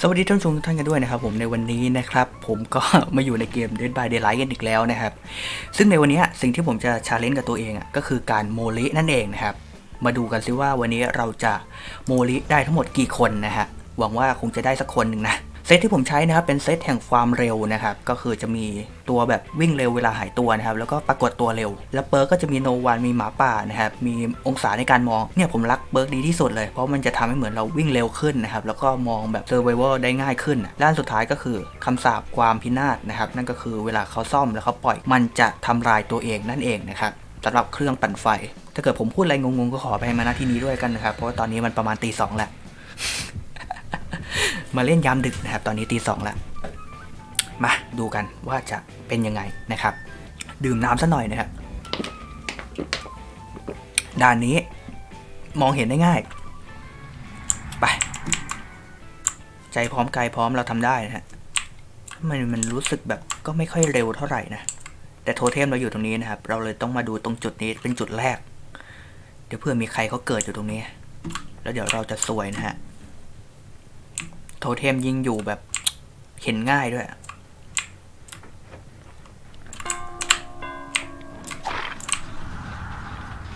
สวัสดีท่านผู้ชมทุกท่านกันด้วยนะครับผมในวันนี้นะครับ ผมก็มาอยู่ในเกม Dead by Daylight กันอีกแล้วนะครับ ซึ่งในวันนี้สิ่งที่ผมจะชาเลนจ์กับตัวเองอะก็คือการโมลินั่นเองนะครับ มาดูกันซิว่าวันนี้เราจะโมลิได้ทั้งหมดกี่คนนะฮะหวังว่าคงจะได้สักคนหนึ่งนะ เซตที่ผมใช้นะครับเป็นเซตแห่งความเร็วนะครับก็คือจะมีตัวแบบวิ่งเร็วเวลาหายตัวนะครับแล้วก็ปรากฏตัวเร็ว แล้วเปิร์กก็จะมีโนวันมีหมาป่านะครับมีองศาในการมองเนี่ยผมรักเปิร์กดีที่สุดเลยเพราะมันจะทำให้เหมือนเราวิ่งเร็วขึ้นนะครับแล้วก็มองแบบเซอร์ไวเวอร์ได้ง่ายขึ้นด้านสุดท้ายก็คือคำสาปความพินาศนะครับนั่นก็คือเวลาเขาซ่อมแล้วเขาปล่อยมันจะทำลายตัวเองนั่นเองนะครับสำหรับเครื่องปั่นไฟ ถ้าเกิดผมพูดอะไรงงๆก็ขอไปมาณที่นี้ด้วยกันนะครับเพราะว่าตอนนี้มันประมาณตีสองแล้ว มาเล่นยามดึกนะครับ ตอนนี้ตีสองแล้วมาดูกันว่าจะเป็นยังไงนะครับ ดื่มน้ำซะหน่อยนะครับด่านนี้มองเห็นได้ง่าย ไป ใจพร้อมกายพร้อมเราทำได้นะฮะมันมันรู้สึกแบบก็ไม่ค่อยเร็วเท่าไหร่นะแต่โทเทมเราอยู่ตรงนี้นะครับ เราเลยต้องมาดูตรงจุดนี้เป็นจุดแรก เดี๋ยวเพื่อมีใครเขาเกิดอยู่ตรงนี้ แล้วเดี๋ยวเราจะซวยนะฮะ โทเทมยิงอยู่แบบ เห็นง่ายด้วย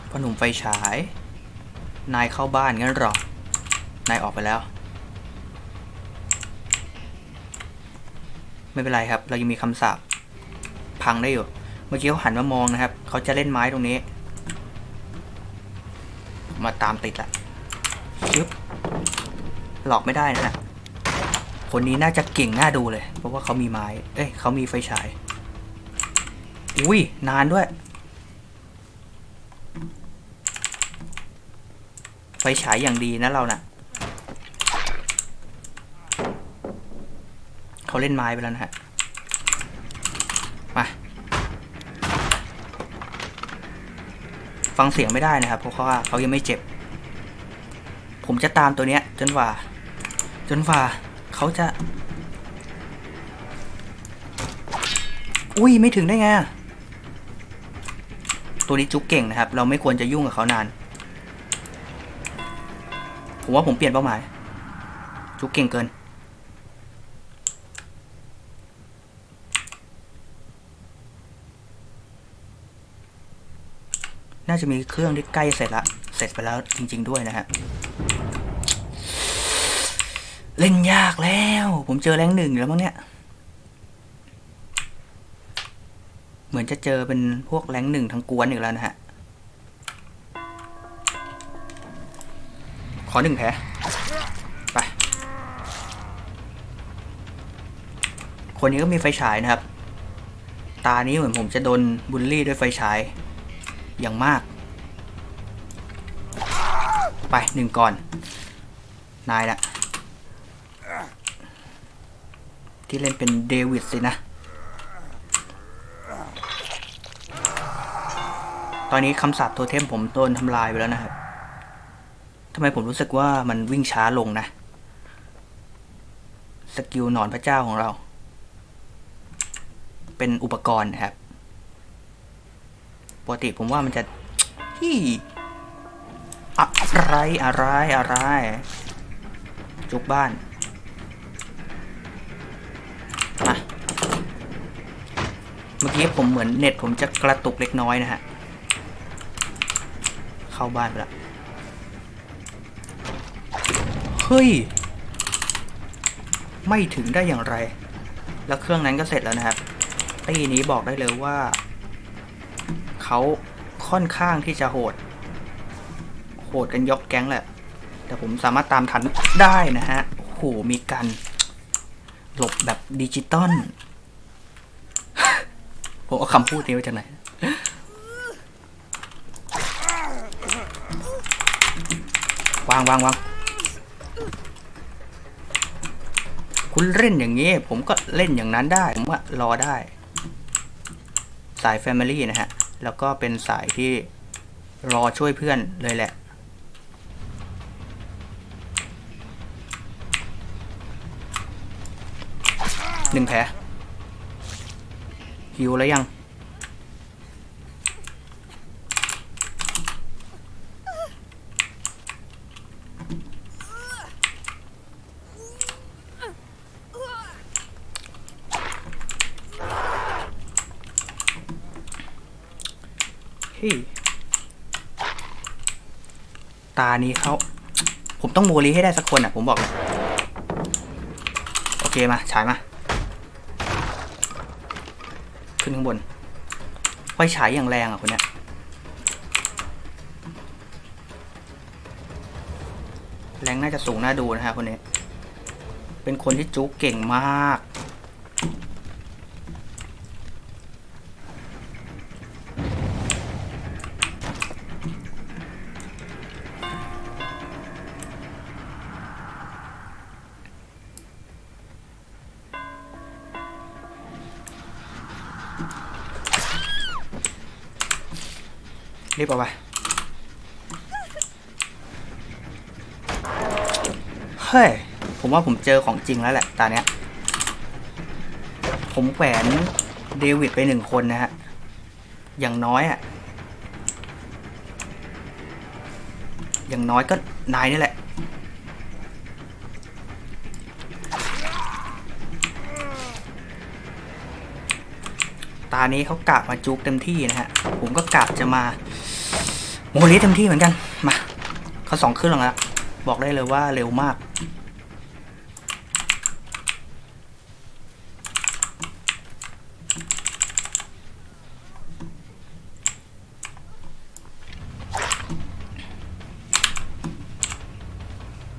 พ่อหนุ่มไฟฉาย นายเข้าบ้านงั้นหรอ นายออกไปแล้ว ไม่เป็นไรครับ เรายังมีคำสาปพังได้อยู่ เมื่อกี้เขาหันมามองนะครับ เขาจะเล่นไม้ตรงนี้ มาตามติดละชึบหลอกไม่ได้นะฮะ คนนี้น่าจะเก่งน่าดูเลย เพราะว่าเขามีไม้ เอ้ยเขามีไฟฉาย อุ้ยนานด้วย ไฟฉายอย่างดีนะเรานะ่ะเขาเล่นไม้ไปแล้วนะฮะ มา ฟังเสียงไม่ได้นะครับ เพราะว่าเขายังไม่เจ็บ ผมจะตามตัวเนี้ย จนกว่า จนกว่า เขาจะ อุ้ยไม่ถึงได้ไง ตัวนี้จุกเก่งนะครับ เราไม่ควรจะยุ่งกับเขานาน ผมว่าผมเปลี่ยนเป้าหมาย จุกเก่งเกิน น่าจะมีเครื่องที่ใกล้เสร็จละ เสร็จไปแล้วจริง ๆ ด้วยนะฮะ เล่นยากแล้ว ผมเจอแรงหนึ่งแล้วมั้งเนี่ย เหมือนจะเจอเป็นพวกแรงหนึ่งทั้งกวนอีกแล้วนะฮะ ขอหนึ่งแผลไป คนนี้ก็มีไฟฉายนะครับ ตานี้เหมือนผมจะโดนบูลลี่ด้วยไฟฉาย อย่างมาก ไปหนึ่งก่อน นายละ ที่เล่นเป็นเดวิดสินะ ตอนนี้คำสาปโทเทมผมโดนทำลายไปแล้วนะครับทำไมผมรู้สึกว่ามันวิ่งช้าลงนะ สกิลหนอนพระเจ้าของเรา เป็นอุปกรณ์นะครับปกติผมว่ามันจะที่อะไรอะไรอะไรจุกบ้าน มาเมื่อกี้ผมเหมือนเน็ตผมจะกระตุกเล็กน้อยนะฮะ เข้าบ้านไปละ เฮ้ย ไม่ถึงได้อย่างไร แล้วเครื่องนั้นก็เสร็จแล้วนะครับตีนี้บอกได้เลยว่า เขาค่อนข้างที่จะโหด โหดกันยกแก๊งแหละ แต่ผมสามารถตามทันได้นะฮะโอ้โหมีการ หลบแบบดิจิตอลผมเอาคำพูดนี้มาจากไหนวางวางวางคุณเล่นอย่างนี้ ผมก็เล่นอย่างนั้นได้ ผมว่ารอได้ สาย Family นะฮะ แล้วก็เป็นสายที่รอช่วยเพื่อนเลยแหละ หนึ่งแผลหิวแล้วยัง ตานี้เขาผมต้องโมลีให้ได้สักคนอะ ผมบอก โอเคมาฉายมา ขึ้นข้างบนไฟฉายอย่างแรงอะคนเนี้ยแรงน่าจะสูงน่าดูนะฮะคนนี้ เป็นคนที่จุกเก่งมาก รีบเอาไปเฮ้ย ผมว่าผมเจอของจริงแล้วแหละ ตาเนี้ย ผมแขวนเดวิดไปหนึ่งคนนะฮะ อย่างน้อยอะ่ะอย่างน้อยก็นายนี่แหละ ตานี้เขากะมาจุกเต็มที่นะฮะ ผมก็กะจะมาโมลิเต็มที่เหมือนกัน มาเขาสองเครื่องแล้วบอกได้เลยว่าเร็วมาก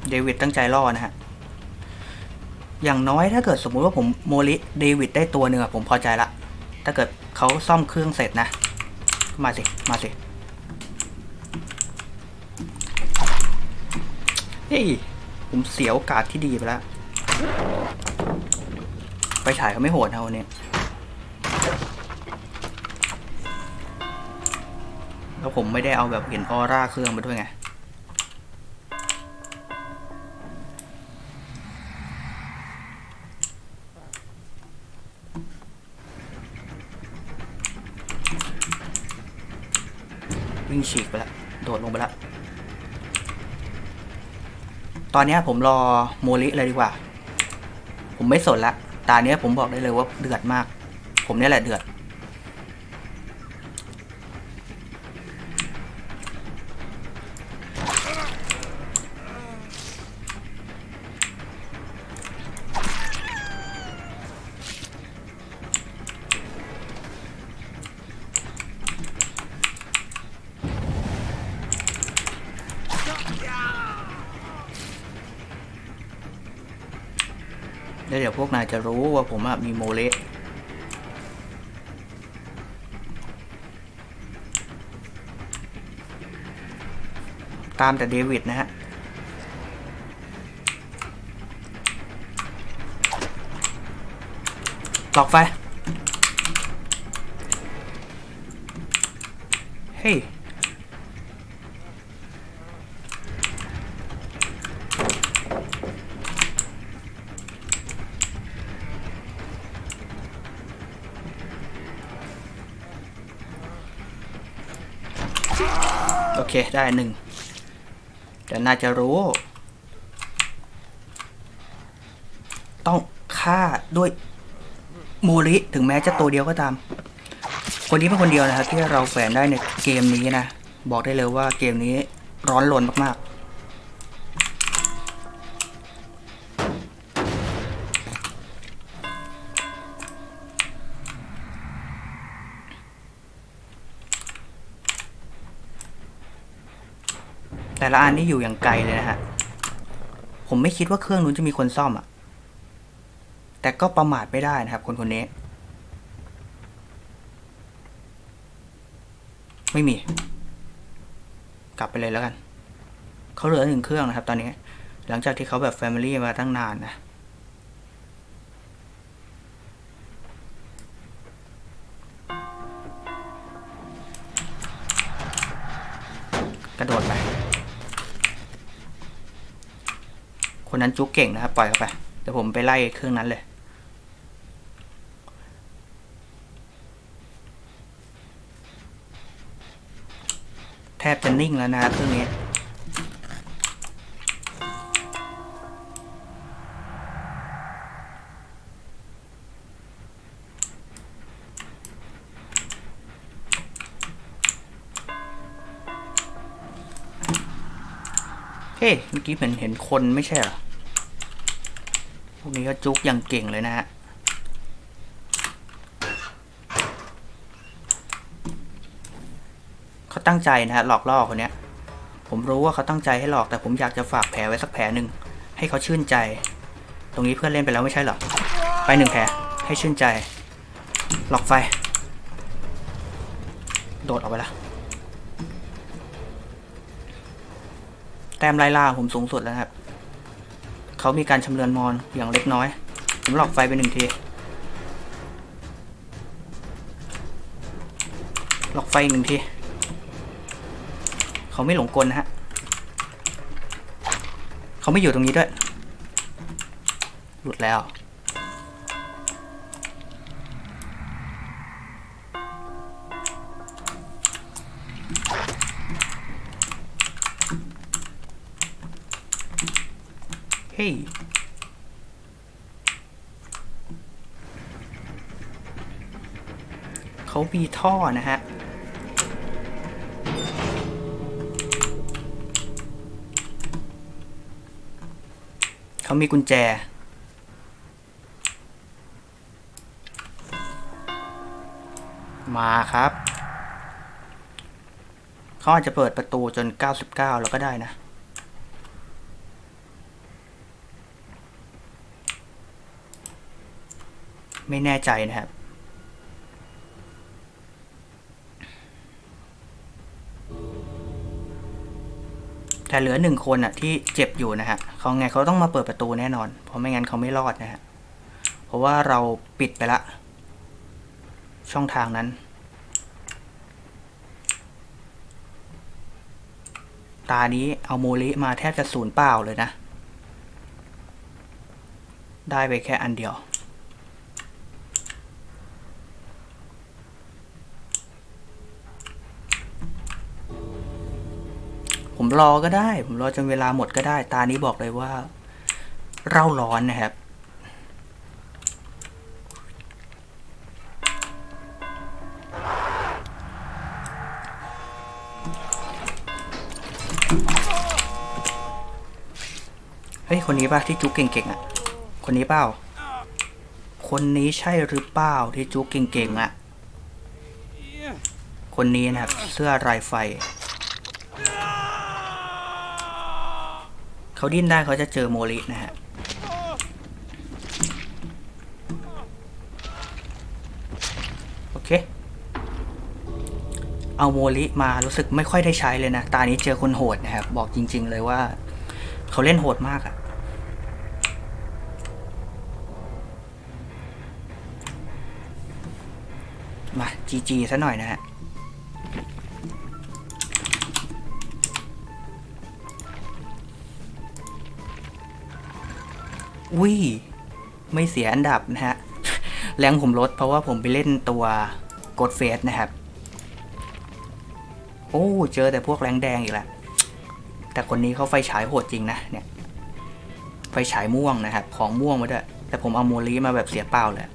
เดวิดตั้งใจล่อนะฮะ อย่างน้อยถ้าเกิดสมมุติว่าผมโมลิเดวิดได้ตัวหนึ่งอะผมพอใจละ ถ้าเกิดเขาซ่อมเครื่องเสร็จนะ มาสิ มาสิเฮ้ยผมเสียโอกาสที่ดีไปแล้ว ไปฉายเขาไม่โหดนะวันนี้แล้วผมไม่ได้เอาแบบเห็นออร่าเครื่องมาด้วยไง ฉีกไปแล้วโดดลงไปแล้วตอนนี้ผมรอโมลิเลยดีกว่า ผมไม่สนละ ตาเนี้ยผมบอกได้เลยว่าเดือดมาก ผมเนี่ยแหละเดือด แล้วเดี๋ยวพวกนายจะรู้ว่าผมมีโมเลตามแต่เดวิดนะฮะ หลอกไฟ เฮ้ย เคได้หนึ่งแต่น่าจะรู้ ต้องฆ่าด้วยโมริถึงแม้จะตัวเดียวก็ตาม คนนี้เป็นคนเดียวนะครับที่เราแฝงได้ในเกมนี้นะ บอกได้เลยว่าเกมนี้ร้อนรนมากๆ แต่ละอันนี่อยู่อย่างไกลเลยนะฮะ ผมไม่คิดว่าเครื่องนู้นจะมีคนซ่อมอะ่ะ แต่ก็ประมาทไม่ได้นะครับ คนคนนี้ ไม่มี กลับไปเลยแล้วกัน เขาเหลือหนึ่งเครื่องนะครับ ตอนนี้ หลังจากที่เขาแบบแฟมิลี่มาตั้งนานนะ คนนั้นจุกเก่งนะครับ ปล่อยเข้าไปเดี๋ยวผมไปไล่เครื่องนั้นเลย แทบจะนิ่งแล้วนะเครื่องนี้ ฮ้ยเมื่อกี้เห็นเห็นคนไม่ใช่เหรอ พวกนี้ก็จุกอย่างเก่งเลยนะฮะ เขาตั้งใจนะฮะหลอกล่อคนเนี้ย ผมรู้ว่าเขาตั้งใจให้หลอกแต่ผมอยากจะฝากแผลไว้สักแผลหนึ่งให้เขาชื่นใจ ตรงนี้เพื่อนเล่นไปแล้วไม่ใช่เหรอ ไปหนึ่งแผลให้ชื่นใจ หลอกไฟ โดดออกไปละ ต้มไล่ล่าผมสูงสุดแล้วครับ เขามีการชำเลือนมอนอย่างเล็กน้อย ผมหลอกไฟไปหนึ่งทีหลอกไฟหนึ่งที เขาไม่หลงกลนะฮะ เขาไม่อยู่ตรงนี้ด้วย หลุดแล้ว เฮ้ยเขามีท่อนะฮะ เขามีกุญแจมาครับ เขาอาจจะเปิดประตูจน 99 แล้วก็ได้นะ ไม่แน่ใจนะครับ แต่เหลือหนึ่งคนอะที่เจ็บอยู่นะฮะเขาไงเขาต้องมาเปิดประตูแน่นอน เพราะไม่งั้นเขาไม่รอดนะฮะเพราะว่าเราปิดไปละ ช่องทางนั้น ตานี้เอาโมลิมาแทบจะศูนย์เปล่าเลยนะ ได้ไปแค่อันเดียว ผมรอก็ได้ ผมรอจนเวลาหมดก็ได้ ตานี้บอกเลยว่า เร่าร้อนนะครับ เฮ้ย คนนี้ป่ะ ที่จุกเก่งๆอะ คนนี้เปล่า คนนี้ใช่หรือเปล่าที่จุกเก่งๆอะ คนนี้นะครับ เสื้อลายไฟ เขาดิ้นได้เขาจะเจอโมลินะฮะโอเค เอาโมลิมารู้สึกไม่ค่อยได้ใช้เลยนะ ตานี้เจอคนโหดนะครับ บอกจริง ๆ เลยว่า เขาเล่นโหดมากอะมาจีจีซะหน่อยนะฮะ อุ้ย ไม่เสียอันดับนะฮะ แรงผมลดเพราะว่าผมไปเล่นตัวกดเฟสนะครับ โอ้ เจอแต่พวกแรงแดงอีกแล้ว แต่คนนี้เขาไฟฉายโหดจริงนะ เนี่ย ไฟฉายม่วงนะครับ ของม่วงมาด้วย แต่ผมเอาโมลีมาแบบเสียเปล่าเลย